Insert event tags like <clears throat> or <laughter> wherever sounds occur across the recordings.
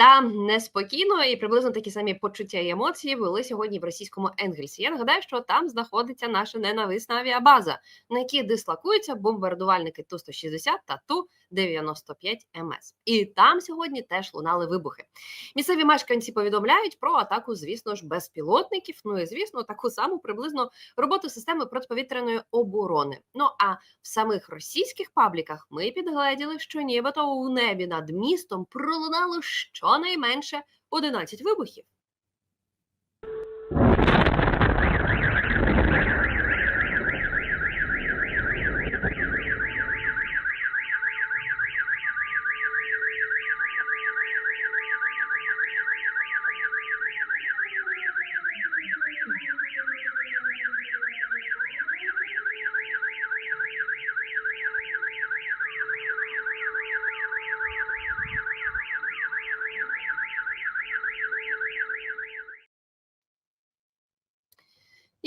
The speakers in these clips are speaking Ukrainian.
та неспокійно і приблизно такі самі почуття і емоції були сьогодні в російському Енгельсі. Я нагадаю, що там знаходиться наша ненависна авіабаза, на якій дислокуються бомбардувальники Ту 160 та Ту 95 МС. І там сьогодні теж лунали вибухи. Місцеві мешканці повідомляють про атаку, звісно ж, безпілотників. Ну і звісно, таку саму приблизно роботу системи протиповітряної оборони. Ну а в самих російських пабліках ми підгледіли, що нібито у небі над містом пролунало щонайменше 11 вибухів.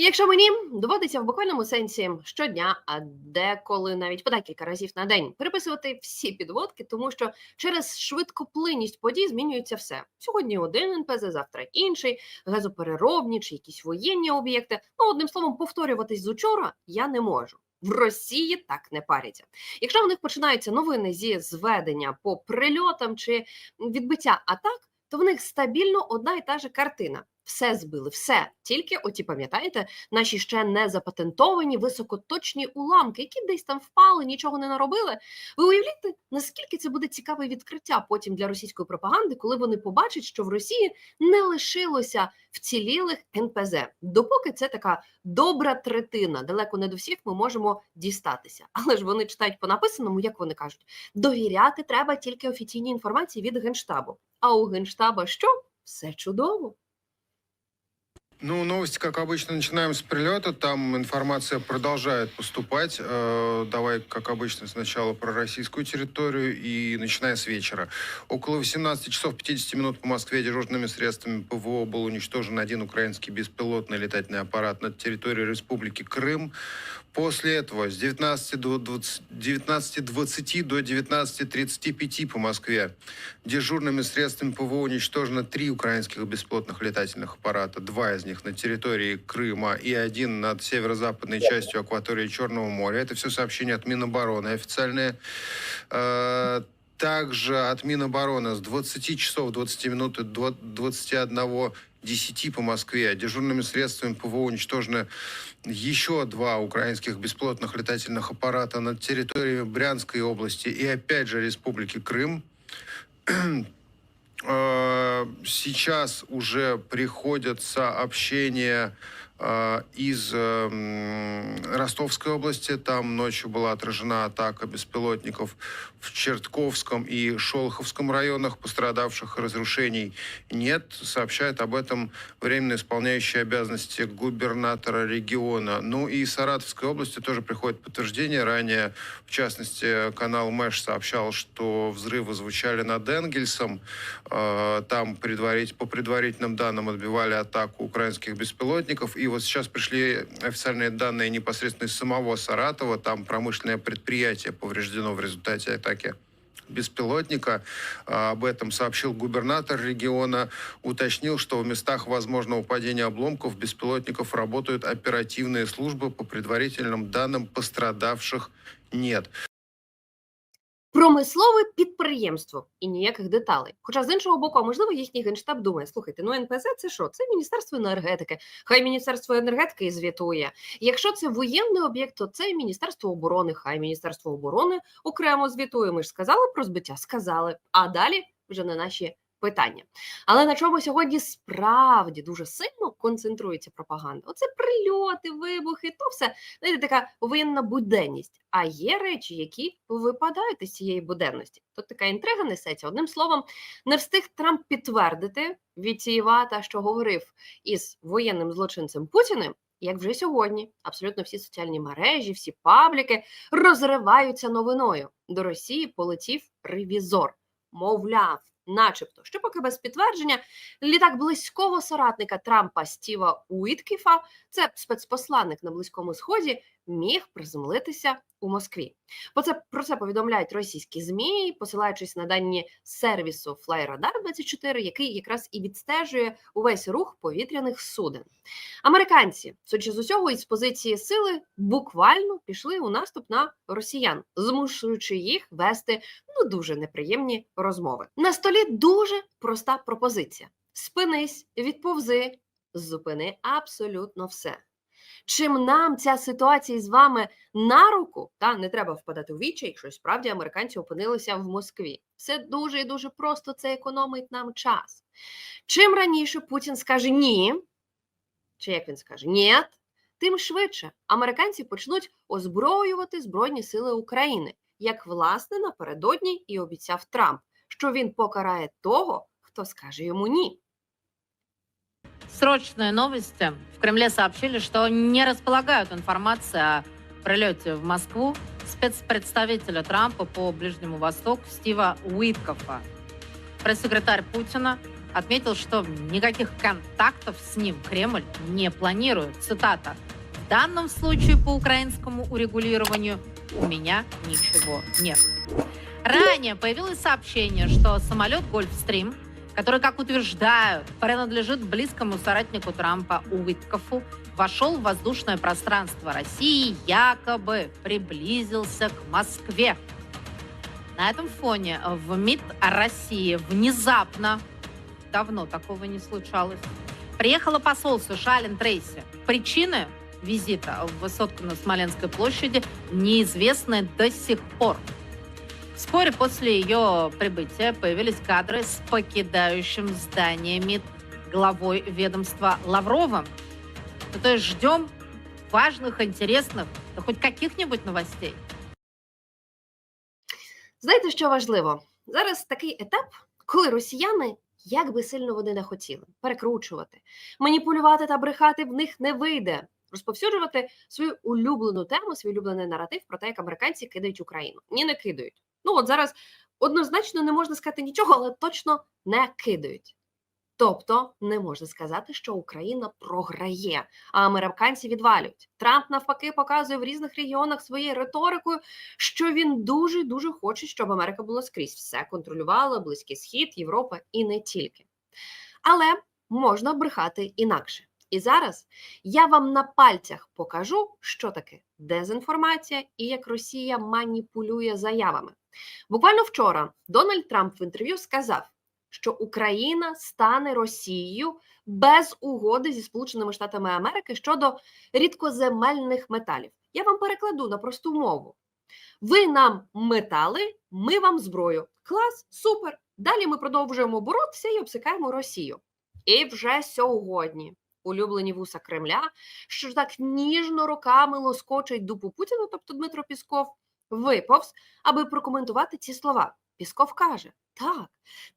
Якщо мені доводиться в буквальному сенсі щодня, а деколи навіть по декілька разів на день переписувати всі підводки, тому що через швидкоплинність подій змінюється все. Сьогодні один НПЗ, завтра інший, газопереробні чи якісь воєнні об'єкти. Ну одним словом, повторюватись з учора я не можу. В Росії так не паряться. Якщо в них починаються новини зі зведення по прильотам чи відбиття атак, то в них стабільно одна і та же картина. Все збили, все тільки оті, пам'ятаєте, наші ще не запатентовані високоточні уламки, які десь там впали, нічого не наробили. Ви уявляєте, наскільки це буде цікаве відкриття потім для російської пропаганди, коли вони побачать, що в Росії не лишилося вцілілих НПЗ, допоки це така добра третина. Далеко не до всіх ми можемо дістатися. Але ж вони читають по написаному, як вони кажуть, довіряти треба тільки офіційній інформації від генштабу. А у генштаба що? Все чудово. Ну, новости, как обычно, начинаем с прилета. Там информация продолжает поступать. Э, давай, как обычно, сначала про российскую территорию и начиная с вечера. Около 18 часов 50 минут по Москве дежурными средствами ПВО был уничтожен один украинский беспилотный летательный аппарат на территории Республики Крым. После этого с 19 до 20, 19.20 до 19.35 по Москве дежурными средствами ПВО уничтожено три украинских беспилотных летательных аппарата. Два из них на территории Крыма и один над северо-западной частью акватории Черного моря. Это все сообщения от Минобороны официальные. Э, Также от Минобороны с 20 часов 20 минут до 21 10 по Москве дежурными средствами ПВО уничтожено еще два украинских беспилотных летательных аппарата над территорией Брянской области и опять же Республики Крым. <clears throat> Э, Сейчас уже приходят сообщения из э, м, Ростовской области. Там ночью была отражена атака беспилотников в Чертковском и Шолоховском районах. Пострадавших разрушений нет. Сообщает об этом временно исполняющий обязанности губернатора региона. Ну и Саратовской области тоже приходит подтверждение. Ранее, в частности, канал Мэш сообщал, что взрывы звучали над Энгельсом. Э, Там предварить, по предварительным данным отбивали атаку украинских беспилотников. И вот сейчас пришли официальные данные непосредственно из самого Саратова. Там промышленное предприятие повреждено в результате атаки беспилотника. А, Об этом сообщил губернатор региона. Уточнил, что в местах возможного падения обломков беспилотников работают оперативные службы. По предварительным данным пострадавших нет. Промислове підприємство і ніяких деталей. Хоча з іншого боку, а можливо, їхній генштаб думає: слухайте, ну НПЗ це що? Це Міністерство енергетики. Хай Міністерство енергетики звітує. Якщо це воєнний об'єкт, то це Міністерство оборони. Хай Міністерство оборони окремо звітує. Ми ж сказали про збиття? Сказали. А далі вже на наші питання. Але на чому сьогодні справді дуже сильно концентрується пропаганда? Оце прильоти, вибухи, то все знаєте, така воєнна буденність. А є речі, які випадають із цієї буденності. Тут така інтрига несеться. Одним словом, не встиг Трамп підтвердити віціювата, що говорив із воєнним злочинцем Путіним. Як вже сьогодні, абсолютно всі соціальні мережі, всі пабліки розриваються новиною. До Росії полетів ревізор. Мовляв, начебто, що поки без підтвердження, літак близького соратника Трампа Стіва Уіткіфа, це спецпосланник на Близькому Сході, міг приземлитися у Москві. Бо це про це повідомляють російські змі, посилаючись на дані сервісу FlyRadar 24 який якраз і відстежує увесь рух повітряних суден. Американці, судячи з усього, із позиції сили буквально пішли у наступ на росіян, змушуючи їх вести ну дуже неприємні розмови. На столі дуже проста пропозиція: спинись, відповзи, зупини абсолютно все. Чим нам ця ситуація з вами на руку, та не треба впадати у вічі, якщо справді американці опинилися в Москві. Все дуже і дуже просто це економить нам час. Чим раніше Путін скаже ні, чи як він скаже ні, тим швидше американці почнуть озброювати Збройні Сили України, як власне напередодні і обіцяв Трамп, що він покарає того, хто скаже йому ні. Срочные новости. В Кремле сообщили, что не располагают информацией о прилете в Москву спецпредставителя Трампа по Ближнему Востоку Стива Уиткофа. Пресс-секретарь Путина отметил, что никаких контактов с ним Кремль не планирует. Цитата. В данном случае по украинскому урегулированию у меня ничего нет. Ранее появилось сообщение, что самолет Гольфстрим который, как утверждают, принадлежит близкому соратнику Трампа Уиткофу, вошел в воздушное пространство России якобы приблизился к Москве. На этом фоне в МИД России внезапно, давно такого не случалось, приехало посол США Ален Трейси. Причины визита в высотку на Смоленской площади неизвестны до сих пор. Вскоре после ее прибытия появились кадры с покидающим здание МИД главой ведомства Лавровым. Ну, то есть ждем важных, интересных, да хоть каких-нибудь новостей. Знаєте, що важливо? Зараз такий етап, коли росіяни, як би сильно вони не хотіли, перекручувати, маніпулювати та брехати в них не вийде. Розповсюджувати свою улюблену тему, свій улюблений наратив про те, як американці кидають Україну. Ні, не кидають. Ну от зараз однозначно не можна сказати нічого, але точно не кидають. Тобто не можна сказати, що Україна програє, а американці відвалюють. Трамп навпаки показує в різних регіонах своєю риторикою, що він дуже дуже хоче, щоб Америка була скрізь все контролювала, близький схід, Європа і не тільки. Але можна брехати інакше. І зараз я вам на пальцях покажу, що таке дезінформація і як Росія маніпулює заявами. Буквально вчора Дональд Трамп в інтерв'ю сказав, що Україна стане Росією без угоди зі Сполученими Штатами Америки щодо рідкоземельних металів. Я вам перекладу на просту мову. Ви нам метали, ми вам зброю. Клас, супер. Далі ми продовжуємо боротися і обсикаємо Росію. І вже сьогодні улюблені вуса Кремля, що ж так ніжно роками лоскочить дупу Путіна, тобто Дмитро Пісков, виповз, аби прокоментувати ці слова. Пісков каже: так,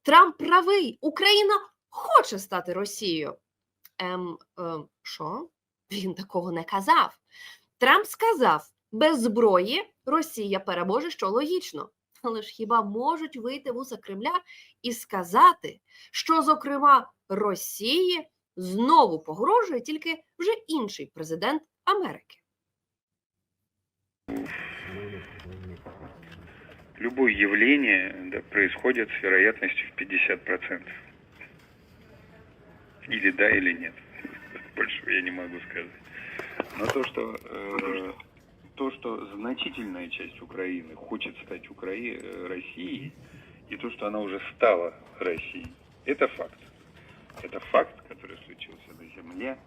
Трамп правий, Україна хоче стати Росією. Ем, ем, що? Він такого не казав. Трамп сказав: без зброї Росія переможе, що логічно. Але ж хіба можуть вийти вуса Кремля і сказати, що, зокрема, Росії знову погрожує тільки вже інший президент Америки? любое явление да, происходит с вероятностью в 50%. Или да, или нет. <laughs> Больше я не могу сказать. Но то, что э, то, что значительная часть Украины хочет стать Укра... э, Россией, и то, что она уже стала Россией, это факт. Это факт, который случился на земле.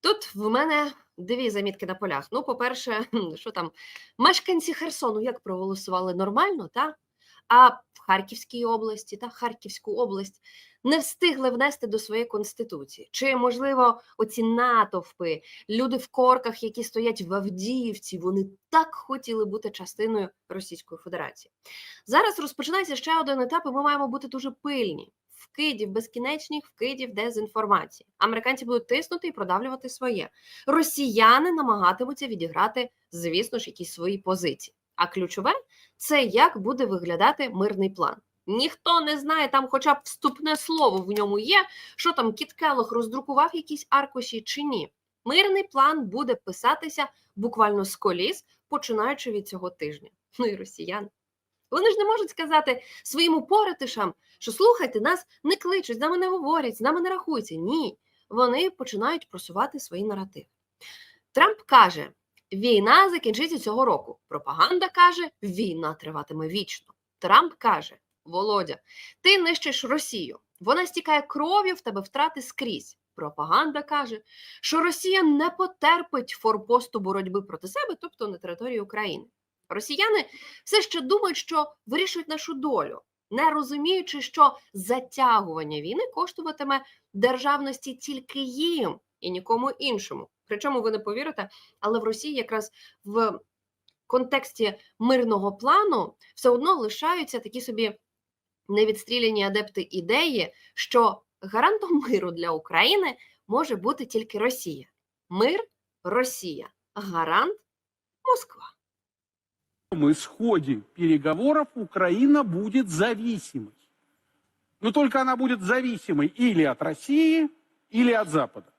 Тут в мене дві замітки на полях. Ну, по-перше, <laughs> що там мешканці Херсону як проголосували нормально, та? а в Харківській області та Харківську область не встигли внести до своєї конституції. Чи можливо оці натовпи, люди в корках, які стоять в Авдіївці, вони так хотіли бути частиною Російської Федерації. Зараз розпочинається ще один етап, і ми маємо бути дуже пильні. Вкидів безкінечних вкидів дезінформації. Американці будуть тиснути і продавлювати своє. Росіяни намагатимуться відіграти, звісно ж, якісь свої позиції. А ключове це як буде виглядати мирний план. Ніхто не знає, там хоча б вступне слово в ньому є, що там Кіт Келлог роздрукував якісь аркуші чи ні. Мирний план буде писатися буквально з коліс, починаючи від цього тижня. Ну і росіяни. Вони ж не можуть сказати своїм упоритишам, що слухайте, нас не кличуть, з нами не говорять, з нами не рахуються. Ні, вони починають просувати свої наративи. Трамп каже: війна закінчиться цього року. Пропаганда каже, війна триватиме вічно. Трамп каже: Володя, ти нищиш Росію. Вона стікає кров'ю, в тебе втрати скрізь. Пропаганда каже, що Росія не потерпить форпосту боротьби проти себе, тобто на території України. Росіяни все ще думають, що вирішують нашу долю, не розуміючи, що затягування війни коштуватиме державності тільки їм і нікому іншому. Причому ви не повірите, але в Росії якраз в контексті мирного плану все одно лишаються такі собі невідстріляні адепти ідеї, що гарантом <laughs> миру для України може бути тільки Росія. Мир Росія, гарант Москва. В исходе переговоров Украина будет зависимой. Но только она будет зависимой или от России, или от Запада.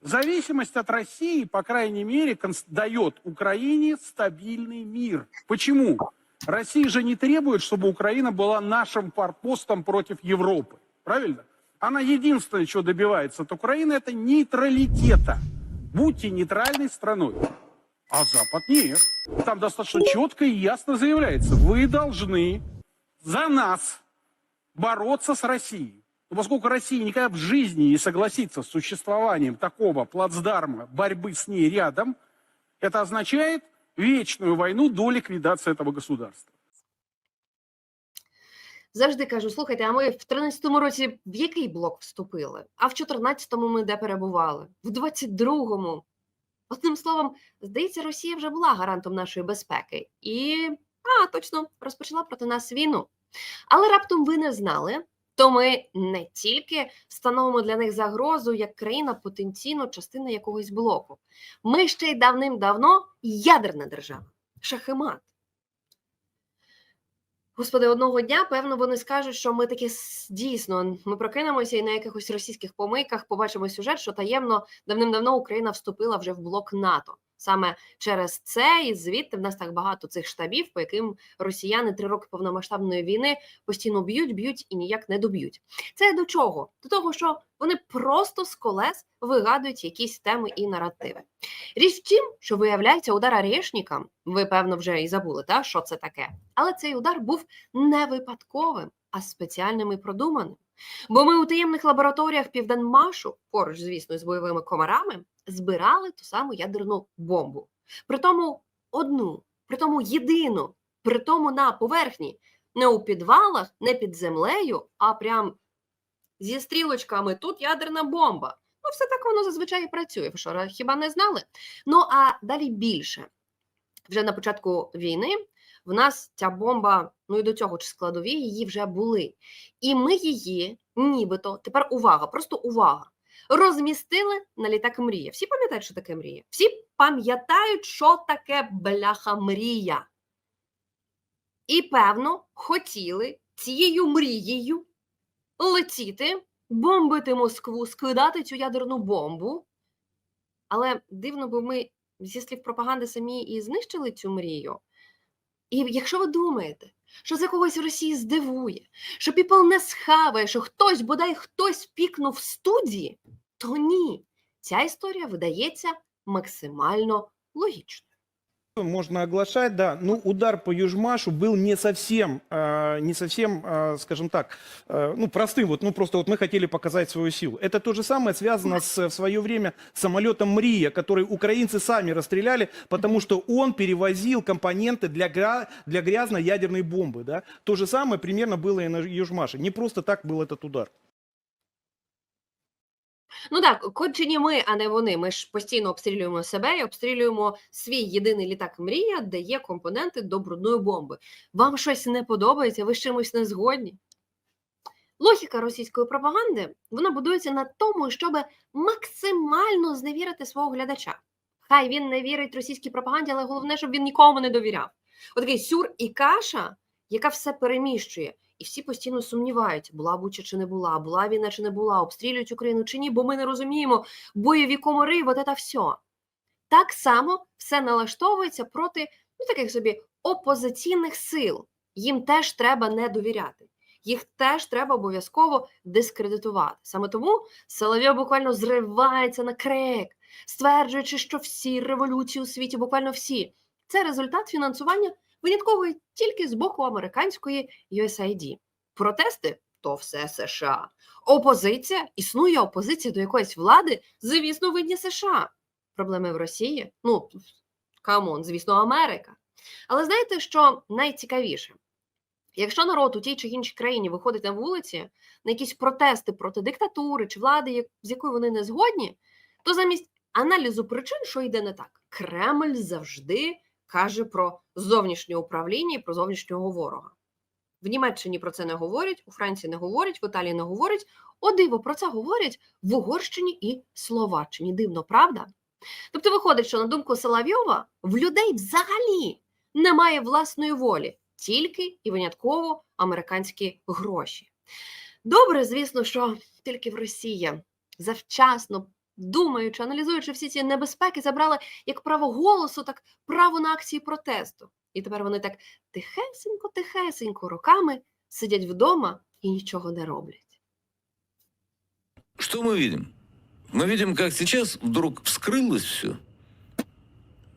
Зависимость от России, по крайней мере, дает Украине стабильный мир. Почему? Россия же не требует, чтобы Украина была нашим форпостом против Европы. Правильно? Она единственное, что добивается от Украины, это нейтралитета. Будьте нейтральной страной. А Запад нет. Там достаточно четко и ясно заявляется, вы должны за нас бороться с Россией. Но поскольку Россия никогда в жизни не согласится с существованием такого плацдарма борьбы с ней рядом, это означает вечную войну до ликвидации этого государства. Завжди кажу: слухайте, а ми в 13-му році в який блок вступили? А в 14-му ми де перебували? В 22-му. Одним словом, здається, Росія вже була гарантом нашої безпеки і, а, точно, розпочала проти нас війну. Але раптом ви не знали, то ми не тільки становимо для них загрозу як країна потенційно частина якогось блоку. Ми ще й давним-давно ядерна держава. Шахемат. Господи, одного дня, певно, вони скажуть, що ми таки с- дійсно ми прокинемося і на якихось російських помийках побачимо сюжет, що таємно давним-давно Україна вступила вже в блок НАТО. Саме через це і звідти в нас так багато цих штабів, по яким росіяни три роки повномасштабної війни постійно б'ють, б'ють і ніяк не доб'ють. Це до чого? До того, що вони просто з колес вигадують якісь теми і наративи. Річ в тім, що виявляється, удар Арєшніка, ви певно вже і забули, та що це таке. Але цей удар був не випадковим, а спеціальним і продуманим. Бо ми у таємних лабораторіях Південмашу, поруч, звісно, з бойовими комарами, збирали ту саму ядерну бомбу. Притому одну, притому єдину, притому на поверхні, не у підвалах, не під землею, а прям зі стрілочками тут ядерна бомба. Ну, все так воно зазвичай і працює. Що, хіба не знали? Ну а далі більше. Вже на початку війни в нас ця бомба, ну і до цього ж складові її вже були. І ми її, нібито, тепер увага, просто увага, розмістили на літак мрія. Всі пам'ятають, що таке мрія? Всі пам'ятають, що таке бляха мрія. І, певно, хотіли цією мрією летіти, бомбити Москву, скидати цю ядерну бомбу. Але дивно, бо ми зі слів пропаганди самі і знищили цю мрію. І якщо ви думаєте, що це когось в Росії здивує, що піпл не схаває, що хтось, бодай хтось пікнув в студії, то ні. Ця історія видається максимально логічною. Можно оглашать, да. Ну, удар по Южмашу был не совсем, э, не совсем, э, скажем так, э, ну, простым. Вот, ну, просто вот мы хотели показать свою силу. Это то же самое связано с, в свое время самолетом Мрия, который украинцы сами расстреляли, потому что он перевозил компоненты для, гра- для грязной ядерной бомбы, да. То же самое примерно было и на Южмаше. Не просто так был этот удар. Ну так, кончені ми, а не вони. Ми ж постійно обстрілюємо себе і обстрілюємо свій єдиний літак мрія, де є компоненти до брудної бомби. Вам щось не подобається, ви з чимось не згодні? Логіка російської пропаганди вона будується на тому, щоб максимально зневірити свого глядача. Хай він не вірить російській пропаганді, але головне, щоб він нікому не довіряв. Отакий сюр і каша, яка все переміщує і всі постійно сумніваються, була Буча чи не була, була війна чи не була, обстрілюють Україну чи ні, бо ми не розуміємо бойові комори, от це все. Так само все налаштовується проти ну, таких собі опозиційних сил. Їм теж треба не довіряти. Їх теж треба обов'язково дискредитувати. Саме тому Соловйов буквально зривається на крик, стверджуючи, що всі революції у світі, буквально всі, це результат фінансування виняткової тільки з боку американської USAID. Протести то все США. Опозиція існує опозиція до якоїсь влади, звісно, винні США. Проблеми в Росії. Ну камон, звісно, Америка. Але знаєте, що найцікавіше? Якщо народ у тій чи іншій країні виходить на вулиці на якісь протести проти диктатури чи влади, з якою вони не згодні, то замість аналізу причин, що йде не так, Кремль завжди каже про зовнішнє управління і про зовнішнього ворога. В Німеччині про це не говорять, у Франції не говорять, в Італії не говорять. О, диво, про це говорять в Угорщині і Словаччині. Дивно, правда? Тобто виходить, що на думку Соловйова, в людей взагалі немає власної волі, тільки і винятково американські гроші. Добре, звісно, що тільки в Росії завчасно думаючи, аналізуючи всі ці небезпеки, забрали як право голосу, так право на акції протесту. І тепер вони так тихесенько, тихесенько роками сидять вдома і нічого не роблять. Что мы видим? Мы видим, как сейчас вдруг вскрылось все.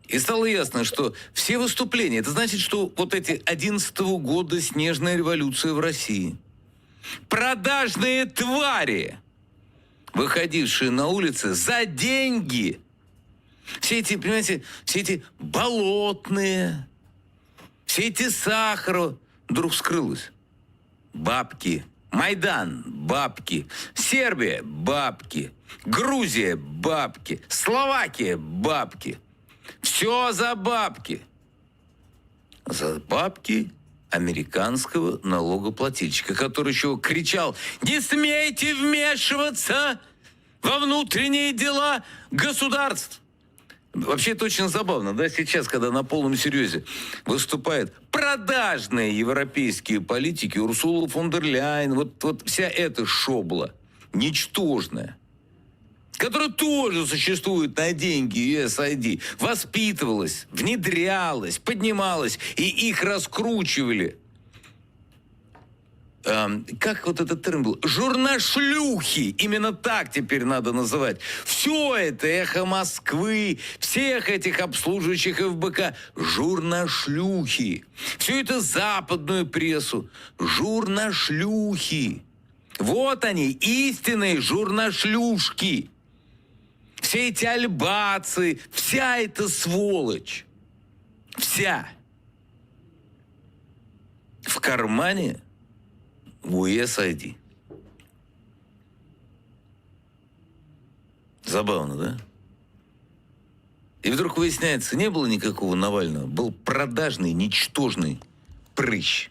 И стало ясно, что все выступления, это значит, что вот эти 11 года снежная революция в России. Продажные твари, Выходившие на улицы за деньги. Все эти, понимаете, все эти болотные, все эти сахара вдруг вскрылось. Бабки. Майдан – бабки. Сербия – бабки. Грузия – бабки. Словакия – бабки. Все за бабки. За бабки американского налогоплательщика, который еще кричал «Не смейте вмешиваться во внутренние дела государств!» Вообще это очень забавно, да, сейчас, когда на полном серьезе выступают продажные европейские политики, Урсула фон дер Ляйен, вот, вот вся эта шобла, ничтожная, которая тоже существует на деньги USAID, воспитывалась, внедрялась, поднималась, и их раскручивали. Эм, как вот этот термин был? Журнашлюхи. Именно так теперь надо называть. Все это эхо Москвы, всех этих обслуживающих ФБК. Журнашлюхи. Все это западную прессу. Журнашлюхи. Вот они, истинные журнашлюшки. Все эти альбацы, вся эта сволочь. Вся. В кармане у USAID. Забавно, да? И вдруг выясняется, не было никакого Навального, был продажный, ничтожный прыщ.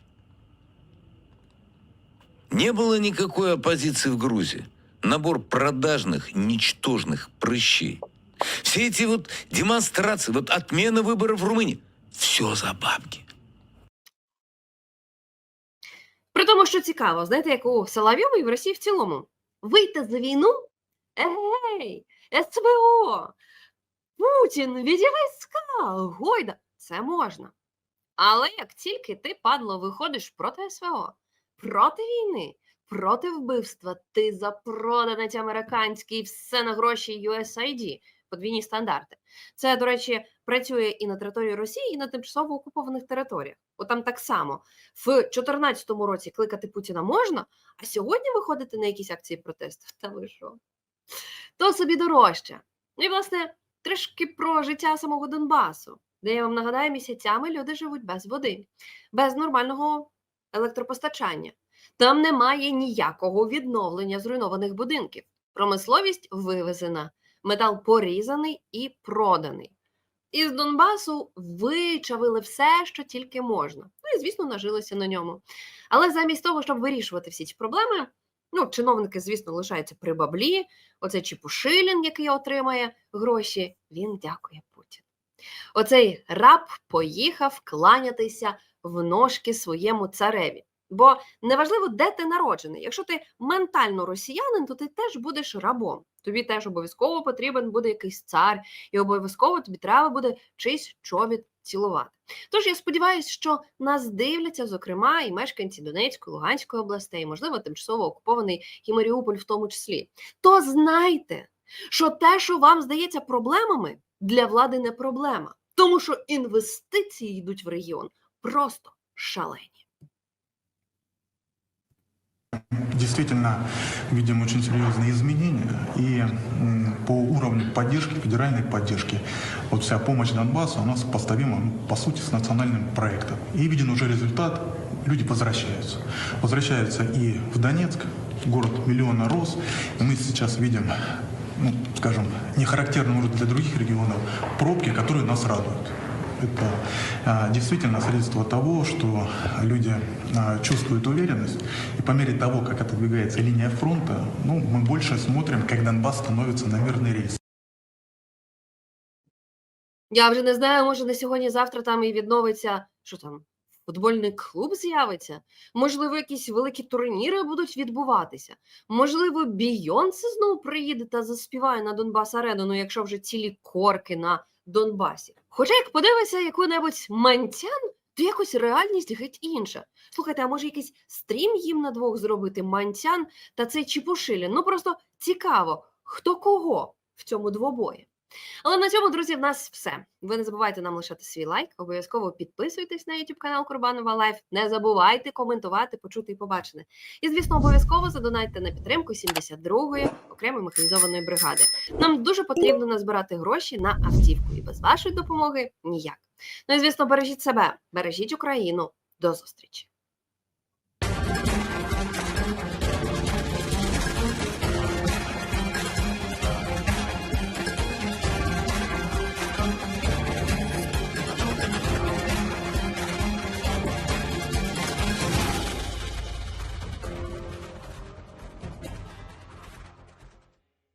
Не было никакой оппозиции в Грузии. Набор продажных, ничтожных прыщей. Все эти вот демонстрации, вот отмена выборов в Румынии, все за бабки. При тому, що цікаво, знаєте, як у Соловйова і в Росії в цілому. Вийти за війну? Егей, СВО, Путін, віді війська, Гойда. Це можна. Але як тільки ти, падло, виходиш проти СВО, проти війни, проти вбивства, ти запроданець американський, все на гроші USAID, подвійні стандарти. Це, до речі, працює і на території Росії, і на тимчасово окупованих територіях. От там так само в 2014 році кликати Путіна можна, а сьогодні виходити на якісь акції протесту. Та ви що? То собі дорожче. Ну і, власне, трішки про життя самого Донбасу, де я вам нагадаю, місяцями люди живуть без води, без нормального електропостачання. Там немає ніякого відновлення зруйнованих будинків. Промисловість вивезена, метал порізаний і проданий. Із Донбасу вичавили все, що тільки можна. Ну і, звісно, нажилися на ньому. Але замість того, щоб вирішувати всі ці проблеми, ну, чиновники, звісно, лишаються при баблі. Оцей Чепушилін, який отримає гроші, він дякує Путіну. Оцей раб поїхав кланятися в ножки своєму цареві. Бо неважливо, де ти народжений. Якщо ти ментально росіянин, то ти теж будеш рабом. Тобі теж обов'язково потрібен буде якийсь цар, і обов'язково тобі треба буде чийсь чобіт цілувати. Тож я сподіваюся, що нас дивляться, зокрема, і мешканці Донецької, Луганської областей, можливо, тимчасово окупований і Маріуполь в тому числі. То знайте, що те, що вам здається проблемами, для влади не проблема, тому що інвестиції йдуть в регіон просто шалені. Действительно, видим очень серьезные изменения. И по уровню поддержки, федеральной поддержки, вот вся помощь Донбассу у нас поставима, ну, по сути, с национальным проектом. И виден уже результат, люди возвращаются. Возвращаются и в Донецк, город миллиона рос. И мы сейчас видим, ну, скажем, не характерно может для других регионов, пробки, которые нас радуют. Это а, действительно средство того, что люди а, чувствуют уверенность. И по мере того, как отодвигается линия фронта, ну, мы больше смотрим, как Донбасс становится на мирный рейс. Я вже не знаю, може на сьогодні-завтра там і відновиться, що там, футбольний клуб з'явиться. Можливо, якісь великі турніри будуть відбуватися. Можливо, Бійонсе знову приїде та заспіває на Донбас Арену, ну якщо вже цілі корки на Донбасі. Хоча як подивися яку-небудь мантян, то якось реальність геть інша. Слухайте, а може якийсь стрім їм на двох зробити мантян та цей Чіпушилін? Ну просто цікаво, хто кого в цьому двобої. Але на цьому, друзі, в нас все. Ви не забувайте нам лишати свій лайк, обов'язково підписуйтесь на YouTube канал Курбанова Лайф. Не забувайте коментувати, почути і побачене. І, звісно, обов'язково задонайте на підтримку 72-ї окремої механізованої бригади. Нам дуже потрібно назбирати гроші на автівку, і без вашої допомоги ніяк. Ну і звісно, бережіть себе, бережіть Україну. До зустрічі!